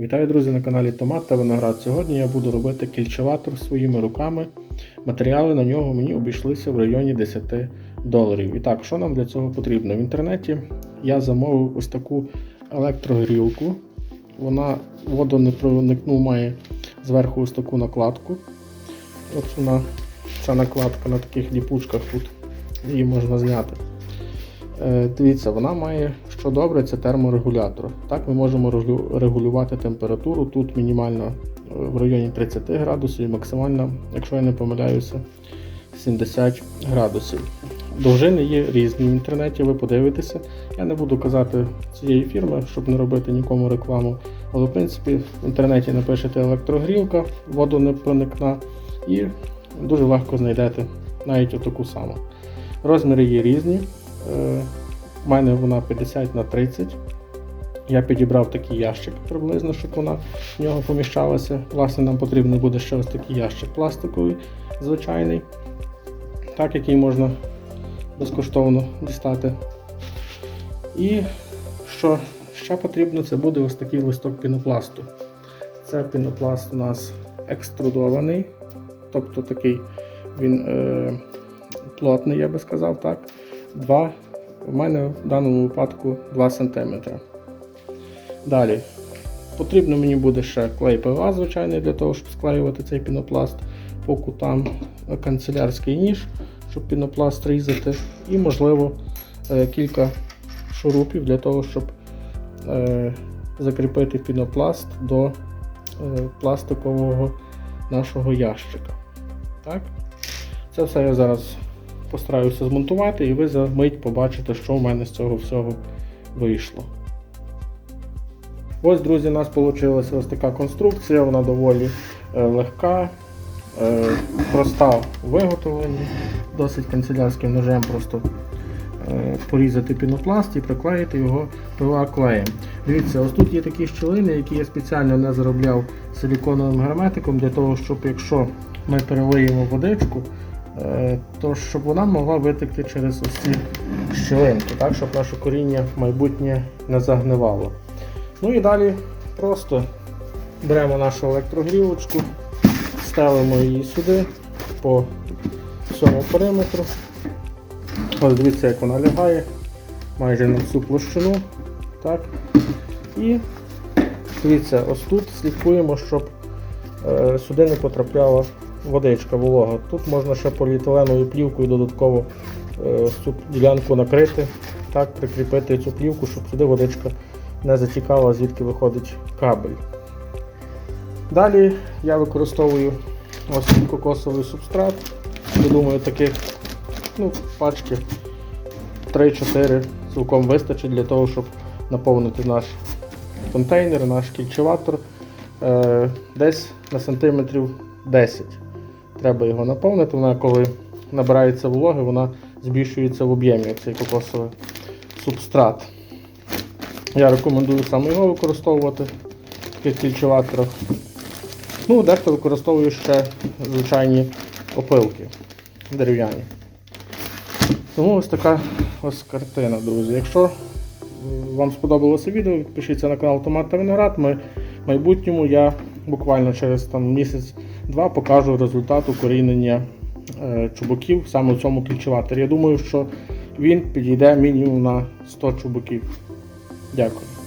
Вітаю, друзі, на каналі Томат та Виноград. Сьогодні я буду робити кільчеватор своїми руками. Матеріали на нього мені обійшлися в районі 10 доларів. І так, що нам для цього потрібно? В інтернеті я замовив ось таку електрогрілку. Вона водонепроникну має зверху ось таку накладку. От вона, ця накладка на таких ліпучках тут. Її можна зняти. Е, Дивіться, вона має, що добре, це терморегулятор. Так, ми можемо регулювати температуру. Тут мінімально е, в районі 30 градусів і максимально, якщо я не помиляюся, 70 градусів. Довжини є різні в інтернеті, ви подивитеся. Я не буду казати цієї фірми, щоб не робити нікому рекламу. Але в принципі в інтернеті напишете електрогрілка, водонепроникна і дуже легко знайдете навіть отаку саму. Розміри є різні. У мене вона 50 на 30. Я підібрав такий ящик приблизно, щоб вона в нього поміщалася. Власне, нам потрібен буде ще ось такий ящик пластиковий, звичайний, так, який можна безкоштовно дістати. І що ще потрібно, це буде ось такий листок пінопласту. Це пінопласт у нас екструдований, тобто такий він е, плотний, я би сказав, так. 2, у мене в даному випадку 2 см. Далі. Потрібно мені буде ще клей ПВА, звичайний, для того, щоб склеювати цей пінопласт по кутам, е, канцелярський ніж, щоб пінопласт різати, і, можливо, е, кілька шурупів для того, щоб е, закріпити пінопласт до пластикового нашого ящика. Так? Це все я зараз постараюся змонтувати, і ви за мить побачите, що в мене з цього всього вийшло. Ось, друзі, у нас вийшла ось така конструкція, вона доволі е, легка, е, проста у виготовленні, досить канцелярським ножем просто е, порізати пінопласт і приклеїти його ПВА клеєм. Дивіться, ось тут є такі щілини, які я спеціально не заробляв силіконовим герметиком для того, щоб якщо ми перелиємо водичку, то щоб вона могла витекти через ось щілинки, так, щоб наше коріння майбутнє не загнивало. Ну і далі просто беремо нашу електрогрілочку, ставимо її сюди по всьому периметру. Ось дивіться, як вона лягає майже на всю площину. Так. І дивіться, ось тут слідкуємо, щоб е, сюди не потрапляла водичка волога. Тут можна ще поліетиленовою плівкою додатково е, цю ділянку накрити, так, прикріпити цю плівку, щоб сюди водичка не затікала, звідки виходить кабель. Далі я використовую ось кокосовий субстрат. Я думаю, таких ну, пачки 3-4 цілком вистачить для того, щоб наповнити наш контейнер, наш кільчеватор е, десь на сантиметрів 10. Треба його наповнити. Вона коли набирається вологи, вона збільшується в об'ємі цей кокосовий субстрат. Я рекомендую саме його використовувати в таких кільчеваторах. Ну, дехто використовує ще звичайні опилки дерев'яні. Тому ось така ось картина, друзі. Якщо вам сподобалося відео, підпишіться на канал Томат та Виноград. Ми в майбутньому я буквально через там, місяць-два покажу результат укорінення е, чубуків саме в цьому кільчеваторі. Я думаю, що він підійде мінімум на 100 чубуків. Дякую.